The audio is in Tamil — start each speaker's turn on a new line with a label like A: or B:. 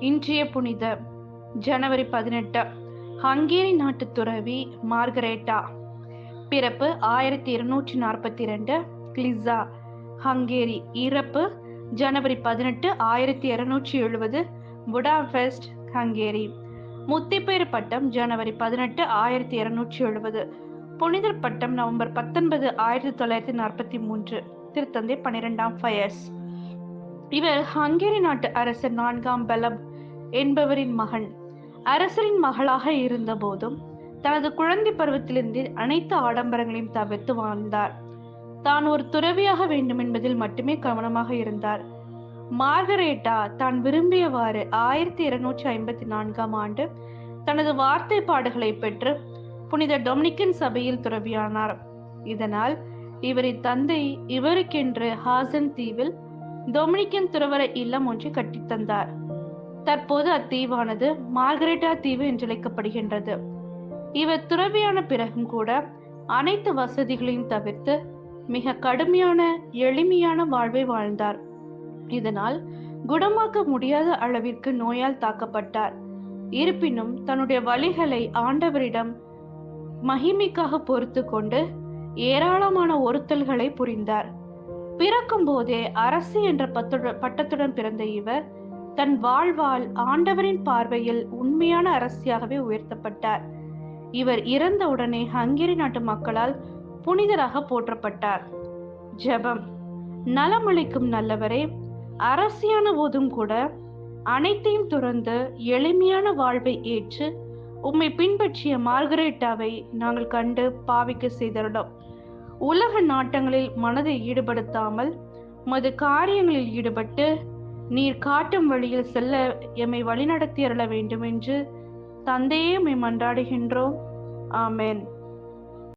A: இன்றைய புனித ஜனவரி பதினெட்டு ஹங்கேரி நாட்டு துறவி மார்கரேட்டா. பிறப்பு ஆயிரத்தி இருநூற்றி நாற்பத்தி ரெண்டு கிளிசா ஹங்கேரி. இறப்பு ஜனவரி பதினெட்டு ஆயிரத்தி இருநூற்றி எழுபது புடாஃபெஸ்ட் ஹங்கேரி. முத்திப்பேறு பட்டம் ஜனவரி பதினெட்டு ஆயிரத்தி இருநூற்றி எழுபது. புனிதர் பட்டம் நவம்பர் பத்தொன்பது ஆயிரத்தி தொள்ளாயிரத்தி நாற்பத்தி மூன்று. திருத்தந்தை பன்னிரெண்டாம் ஃபயர்ஸ். இவர் ஹங்கேரி நாட்டு அரசர் நான்காம் பலம் என்பவரின் மகன் அரசரின் மகளாக இருந்த போதும் தனது குழந்தை பருவத்திலிருந்து அனைத்து ஆடம்பரங்களையும் தவிர்த்து வாழ்ந்தார். தான் ஒரு துறவியாக வேண்டும் என்பதில் மட்டுமே கவனமாக இருந்தார். மார்கரேட்டா தான் விரும்பியவாறு ஆயிரத்தி இருநூற்றி ஐம்பத்தி நான்காம் ஆண்டு தனது வார்த்தை பாடுகளை பெற்று புனித டொமினிக்கன் சபையில் துறவியானார். இதனால் இவரின் தந்தை இவருக்கென்று ஹாசன் தீவில் டொமினிக்கன் துறவர இல்லம் ஒன்றை கட்டித்தந்தார் தற்போது அத்தீவானது மார்கரெட்டா தீவு என்றழைக்கப்படுகின்றது. இவர் துறவியான பிறகும் கூட அனைத்து வசதிகளையும் தவிர்த்து மிக கடுமையான எளிமையான வாழ்வை வாழ்ந்தார். இதனால் குணமாக்க முடியாத அளவிற்கு நோயால் தாக்கப்பட்டார். இருப்பினும் தன்னுடைய வழிகளை ஆண்டவரிடம் மகிமைக்காக பொறுத்து கொண்டு ஏராளமான ஒருத்தல்களை புரிந்தார். பிறக்கும் போதே அரசு என்ற பட்டத்துடன் பிறந்த இவர் தன் வாழ்வால் ஆண்டவரின் பார்வையில் உண்மையான அரசியாகவே உயர்த்தப்பட்டார். இவர் இறந்தவுடனே ஹங்கேரி நாட்டு மக்களால் புனிதராக போற்றப்பட்டார். ஜெபம். நலமளிக்கும் நல்லவரே அரசியான போதும் கூட அனைத்தையும் துறந்து எளிமையான வாழ்வை ஏற்று உம்மை பின்பற்றிய மார்கரேட்டாவை நாங்கள் கண்டு பாவிக்க செய்தருடோம் உலக நாட்டங்களில் மனதை ஈடுபடுத்தாமல் மது காரியங்களில் ஈடுபட்டு நீர் காட்டும் வழியில் செல்ல எம்மை வழிநடத்தி அருள வேண்டும் என்று தந்தையே எம்மை மன்றாடுகின்றோம். ஆமேன்.